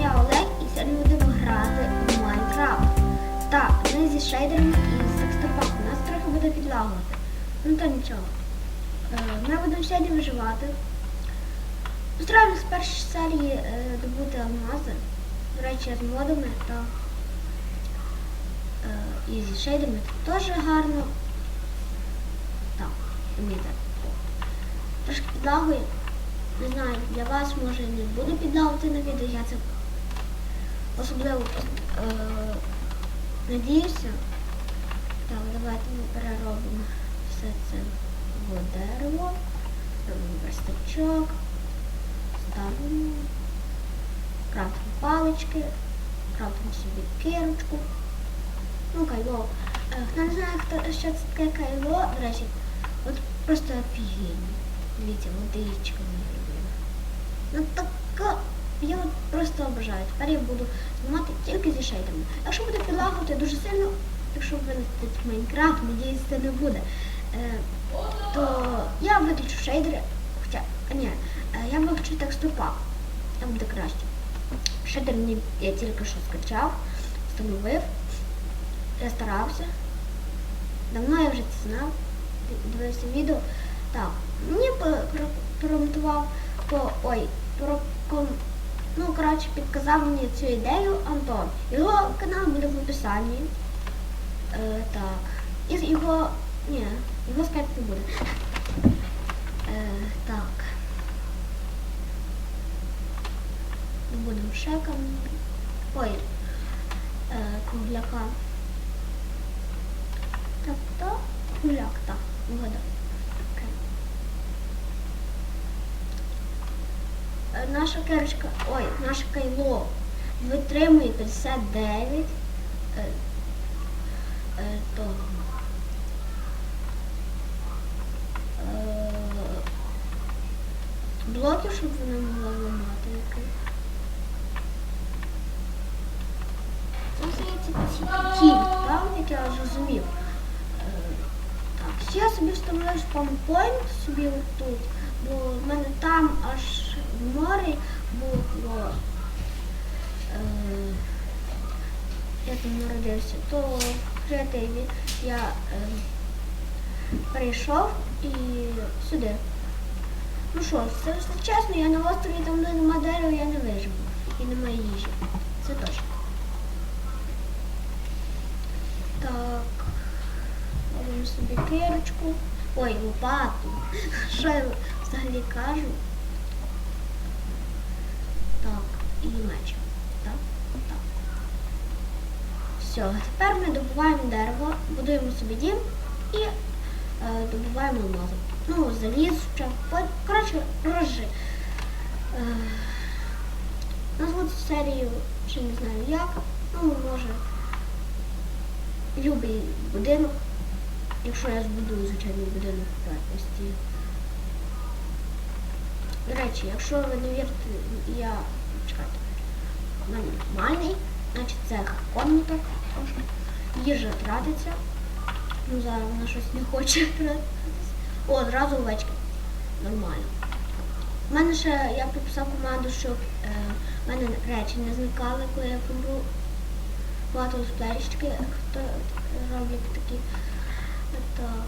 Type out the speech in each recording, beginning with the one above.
я Олег і сьогодні будемо грати в Майнкрафт. Так, ми зі шейдерами і з текстурпаком. Нас трохи буде підлагувати. Ну то нічого. Е, Ми будемо сьогодні виживати. Постараємося з першої серії е, добути алмази. До речі, з модами та е, і зі шейдерами це теж гарно. Так, вміти. Трошки підлагує. Не знаю, для вас може не буду підлавити на відео, я це особливо е, надіюся. Так, давайте ми переробимо все це в дерево, робимо верстачок, ставимо, крафтимо палички, крафтимо собі кирочку. Ну, кайло. Е, Хто не знає, хто, що це таке кайло, до речі, от просто офігенно. Дивіться, водичка моя любима. Ну така, я от просто обожаю. Тепер я буду знімати тільки зі шейдерами. Якщо буде підлагувати дуже сильно, якщо винести Майнкрафт, надіюсь, це не буде, е, то я виключу шейдери. Хоча, а, ні, е, я виключу текстурпак. Там буде краще. Шейдер я тільки що скачав, встановив. Я старався. Давно я вже це знав. Дивився відео. Так, мені прокоментував по ой, проком, ну коротше підказав мені цю ідею Антон. Його канал буде в описанні. Е, так. І його. Ні, його скайп не буде. Е, так. Будемо шеком. Ой. Е, кругляка. Так, то кругляк, так, вгадав. Окей. Е, Наша керочка, ой, наше кайло витримує 59 е, е, того. Е, блоків, щоб вона могла ламати яких. Це здається так, як я зрозумів. Так, ще я собі вставляю спампойнт собі отут, бо в мене там аж в морі було. Е, я там народився, то в креативі я е, перейшов і сюди. Ну що, все чесно, я на острові там, де нема дерева, я не виживу. І немає їжі. Це точно. Так. Робимо собі кирочку. Ой, лопату. Що я взагалі кажу? Так, і меч. Так, так. Все, тепер ми добуваємо дерево, будуємо собі дім і е, добуваємо алмази. Ну, заліз, ще. Коротше, рожи. Е, назву цю серію, ще не знаю як. Ну, може, любий будинок. Якщо я збудую звичайний будинок в якості. До речі, якщо ви не вірите, я чекайте. У мене нормальний, значить це комната. Їжа тратиться. Ну зараз вона щось не хоче тратитися. О, одразу овечки. Нормально. У мене ще я підписав команду, щоб е, в мене речі не зникали, коли я помру. Багато сплерічки, хто роблять такі. Так.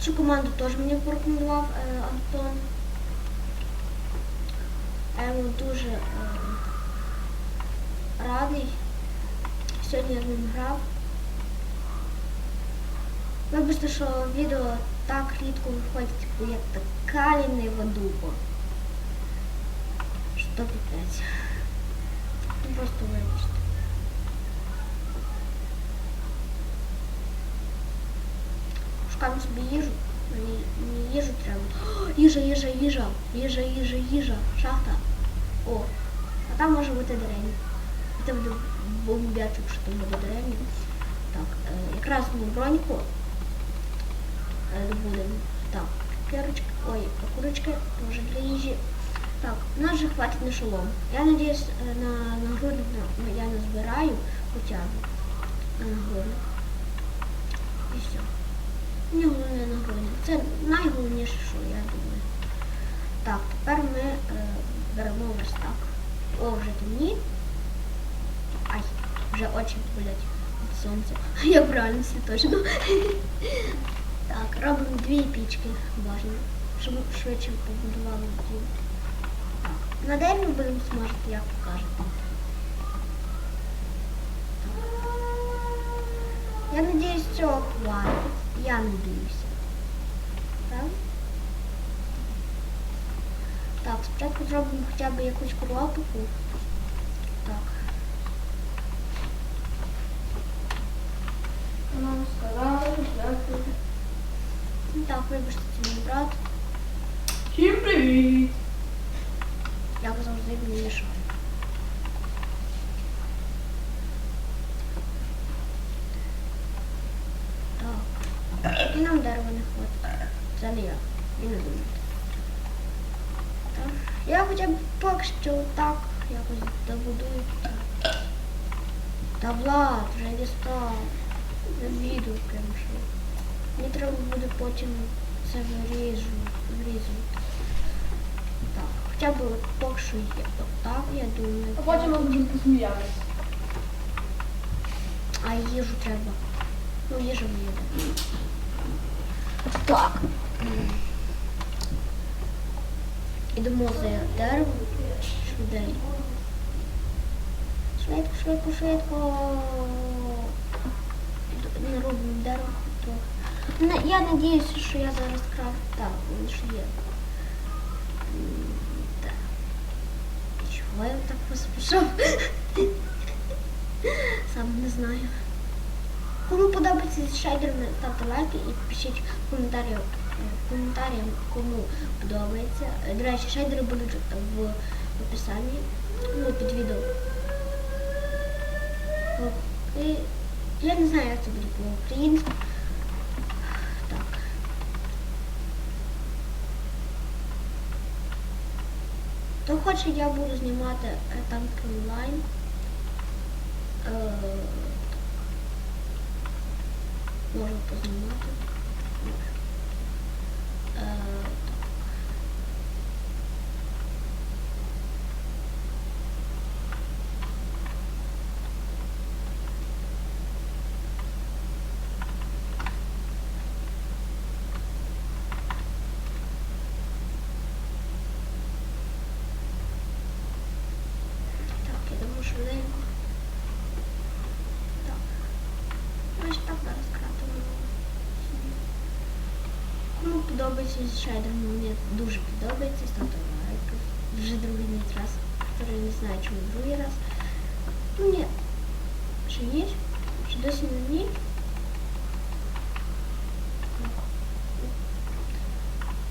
Цю команду теж мені порекомендував е, Антон. Я йому дуже е, радий. Сьогодні я з ним грав. Вибачте, що відео так рідко виходить, типу, як така лінива дупа. Що піпець. Ну просто вибачте. Шукаємо собі їжу. Мені їжу треба. О, їжа, їжа, їжа, їжа, їжа, їжа, шахта. О, а там може бути деревня. Це буде бомбячок, що там буде деревня. Так, е, якраз ми броньку е, добудемо. Так, кирочка, ой, курочки теж для їжі. Так, у нас же хватить на шолом. Я надіюсь, е, на нагрудник на- я назбираю хоча б на нагрудник. І все. Мені головне нагрудник. Це найголовніше, що я думаю. Так, тепер ми е, беремо верстак. О, вже темні. Ай, вже очі болять від сонця. Як в реальності точно. Так, робимо дві пічки бажано, щоб швидше побудували дім. Так, на ми будемо смажити, як покажете. Я надіюсь, цього хватить. Я надіюся. Так? Так, спочатку зробимо хоча б якусь коробку. Так. Нам сказали, дякую. Ну Так, вибачте, це мій брат. Всім привіт! Як завжди мені мішає. І нам дерева не хватить. Це не я. І не думаю. Так. Я хоча б поки що так якось добудую. Та Влад, вже дістав. Відео прям що. Мені треба буде потім це виріжу, вирізувати. Так, хоча б от поки що є. Так, я думаю. А потім ми будемо посміятися. А їжу треба. Ну, їжу є. Так. Ідемо за дерево. Швиденько. Швидко, швидко, швидко. Не робимо дерево. Я надіюся, що я зараз крафт. Так, він ж є. Так. Чого я так поспішав? Сам не знаю. Кому подобається з ставте лайки і пишіть в коментарях, кому подобається. Е, До речі, шейдери будуть в описанні, ну, під відео. І я не знаю, як це буде по-українськи. Так. Хто хоче, я буду знімати е, танки онлайн. Можу познімати. Е, так. Так, я думаю, швиденько. Так. Ось так зараз кратимо. Кому подобається з шайдером, мені дуже подобається, ставте лайк. Вже другий мій раз, який не знаю, чому другий раз. Ну ні. Чи ні? Чи досі не ні?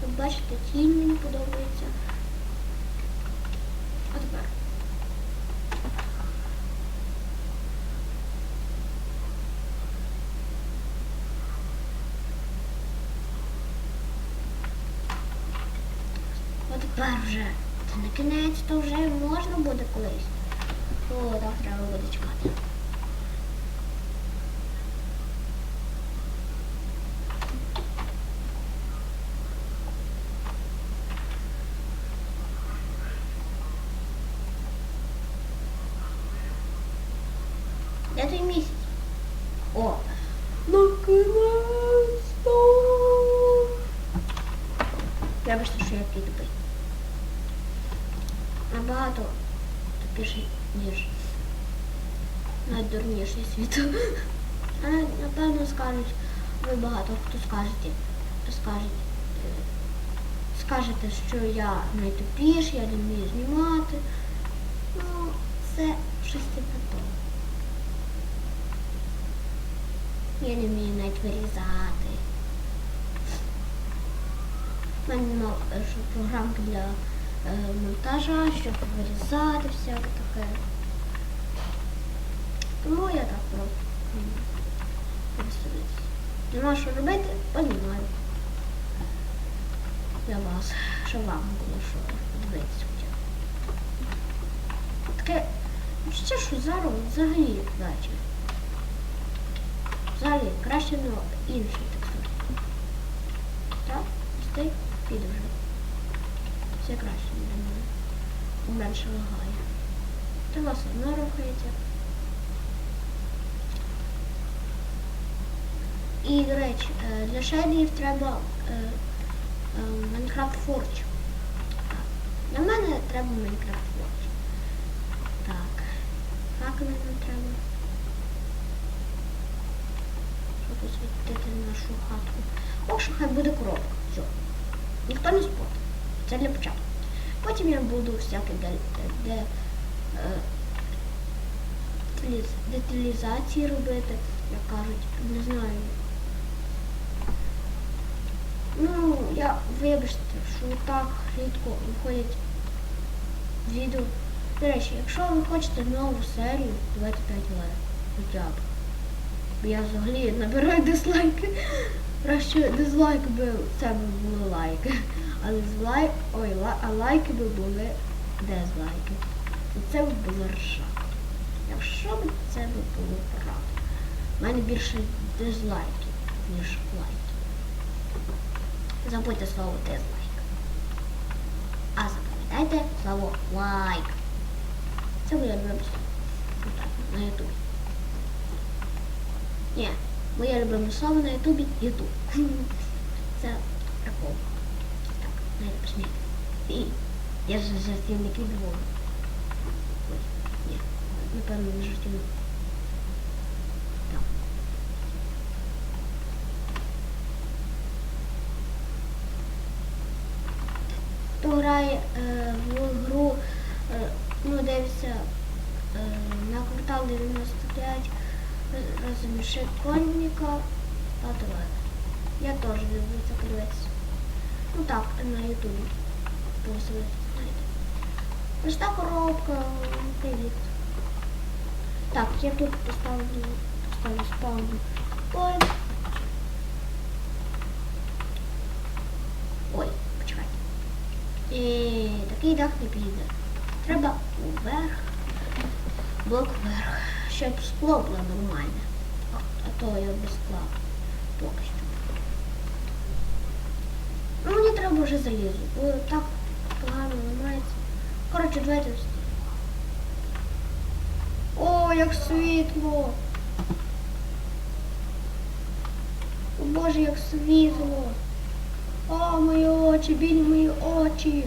От бачите, тінь мені подобається. А тепер. От тепер вже. Це не кінець, то вже можна буде колись. О, так треба буде чекати. Де той місяць? О, Наконець-то! Вибачте, що я такий тупий. Набагато тупіший, ніж найдурніший світу. А напевно скажуть, ви багато хто скажете, скажете, скажете, що я найтупіший, я не вмію знімати. Ну, це щось типу того. Я не вмію навіть вирізати. У мене нема програмки для монтажа, щоб вирізати всяке таке. Тому я так м. Нема що робити, понімаю. Для вас, щоб вам було що дивитися. Таке ще що зараз взагалі вечір. Взагалі краще на інший текстур. Так, ось цей піде вже. Все краще для мене. Менше лагає. Стріла все одно рухається. І, до речі, е, для шейдерів треба е, е, Minecraft Forge. Для мене треба Minecraft Forge. Так. Факели нам треба. Щоб освітити нашу хатку. О, що хай буде коробка. Все. Ніхто не спотив. Це для початку. Потім я буду всякі е, деталіз- деталізації робити, як кажуть, не знаю. Ну, я вибачте, що так рідко виходять відео. До речі, якщо ви хочете нову серію, давайте 5 лайк. Хоча б. Я взагалі набираю дизлайки. Краще дизлайк би це були лайки. Але з. Ой, ла- а лайки би були дизлайки. І це б була ржа. Якщо б це б було правда. У мене більше дизлайків, ніж лайків. Забудьте слово дизлайк. А запам'ятайте слово лайк. Це слово. Так, на ютубі. Ні, моє любиме слово на ютубі ютуб. Це прикол. Так, не посмійте. Я ж жартівник від Львова. Ой, ні, напевно, не жартівник. Так. Хто грає е, в гру, е, ну, дивиться е, на квартал 95 роз- розміши конника та. Я теж люблю це подивитися. Ну так, на ютубі. Посилити, знаєте. Ось коробка, привіт. Так, я тут поставлю, поставлю спавну. Ой. Ой, почекайте. І такий дах не піде. Треба вверх, блок вверх, щоб скло було нормальне. А, а то я без скла поки що. Ну мені треба вже залізу, бо так погано ламається. Коротше, давайте. О, як світло! О Боже, як світло! О, мої очі, білі мої очі.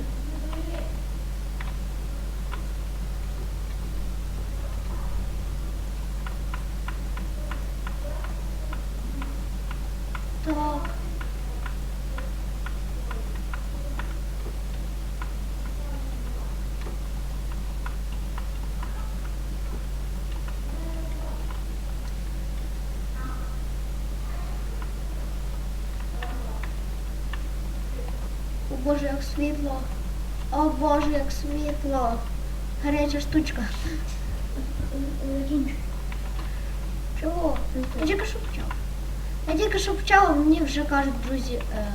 Так. О Боже, як світло. О Боже, як світло. Гаряча штучка. Чого? Я тільки що почав. Я тільки що почав, мені вже кажуть, друзі, е,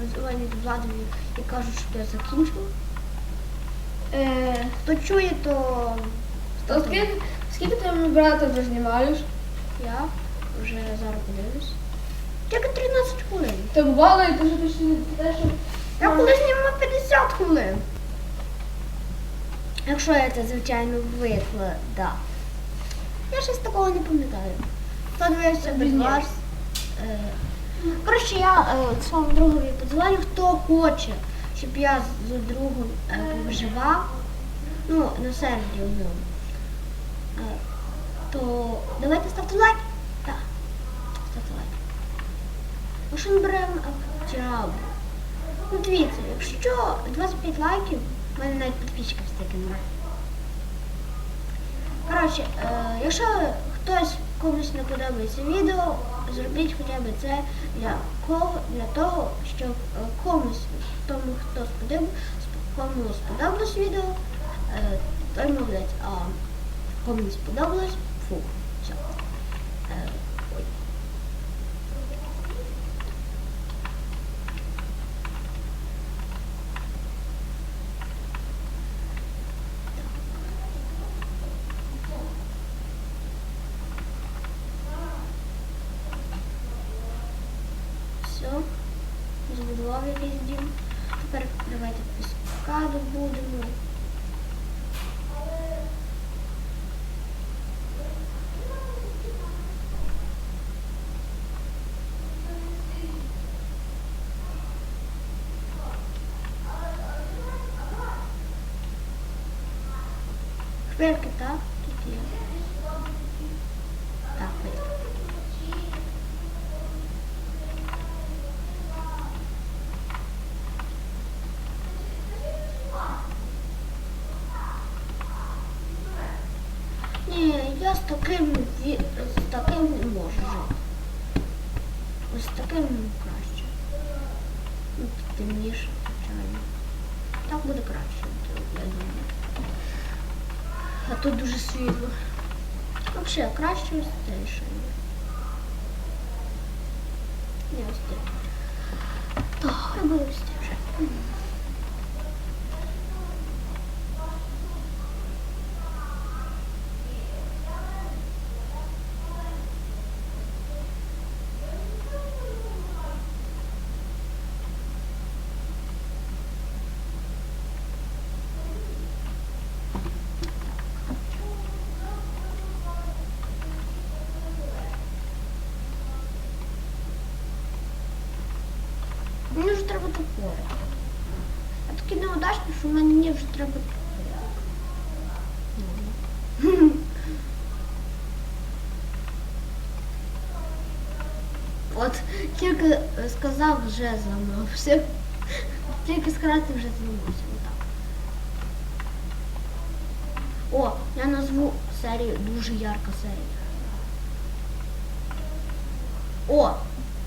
визивають владу і кажуть, що я закінчив. Е, Хто чує, то то скільки, скільки ти брата вже знімаєш? я вже зараз подивлюсь. Тільки 13 хвилин. Так бувало, і ти ти ще не те, що... Я коли знімав 50 хвилин. Якщо я це, звичайно, викладав. Я щось такого не пам'ятаю. Хто дивився без вас? Е, Коротше, я е, своєму другові подзвоню, хто хоче, щоб я з другом е, виживав, ну, на сервері одному. Е, то давайте ставте лайк. Так, ставте лайк. Ми беремо октябрь. Ну дивіться, якщо 25 лайків, в мене навіть підписчиків стільки немає. Коротше, е, якщо хтось комусь не подобається відео, зробіть хоча б це для кого для того, щоб е, комусь, тому хто сподобав, кому сподобалось відео, е, той молодець, а кому не сподобалось, фу, все. Е, в якийсь дім. Тепер давайте піскаду будемо. Хвилки таким з таким не можу жити. Ось таким краще. Ну, темніше, звичайно. Так буде краще, я думаю. А тут дуже світло. Взагалі, краще ось це рішення. Ні, ось це. Так, ось це вже. Мені вже треба топорик. Я такий неудачний, що мені вже треба топорик. Ну. От тільки сказав, вже зламався. Тільки сказати вже зламався. Отак. О, я назву серію дуже ярка серія. О,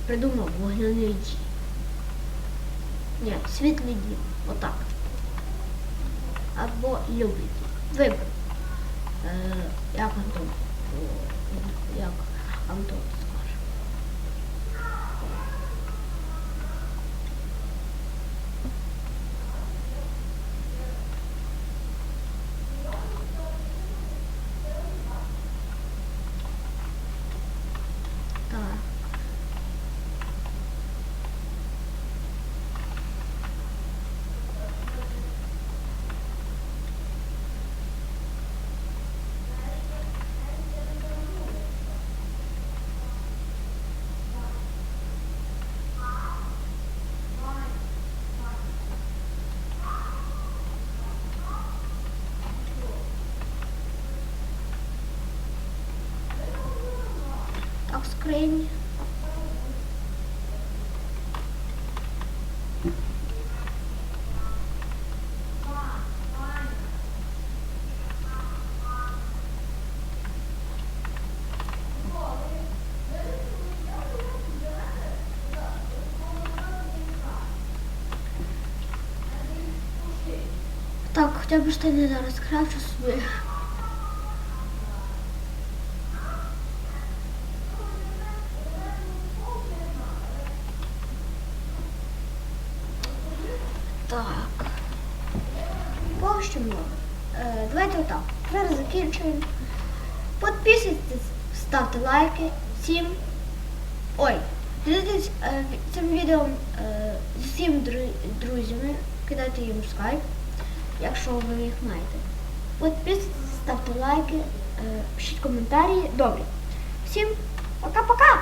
придумав вогняний дім. Ні, світлий дім. Отак. Або любий дім. Вибір. Е, як Антон? Як Антон Так, скрині. Так, хоча б штани зараз крафчу собі. Так. Поки що много. Е, давайте отак. Зараз закінчуємо. Підписуйтесь, ставте лайки. Всім. Ой, ділитесь е, цим відео е, з усіма дру- друзями. Кидайте їм скайп, якщо ви їх знаєте. Підписуйтесь, ставте лайки, е, пишіть коментарі. Добре. Всім пока-пока!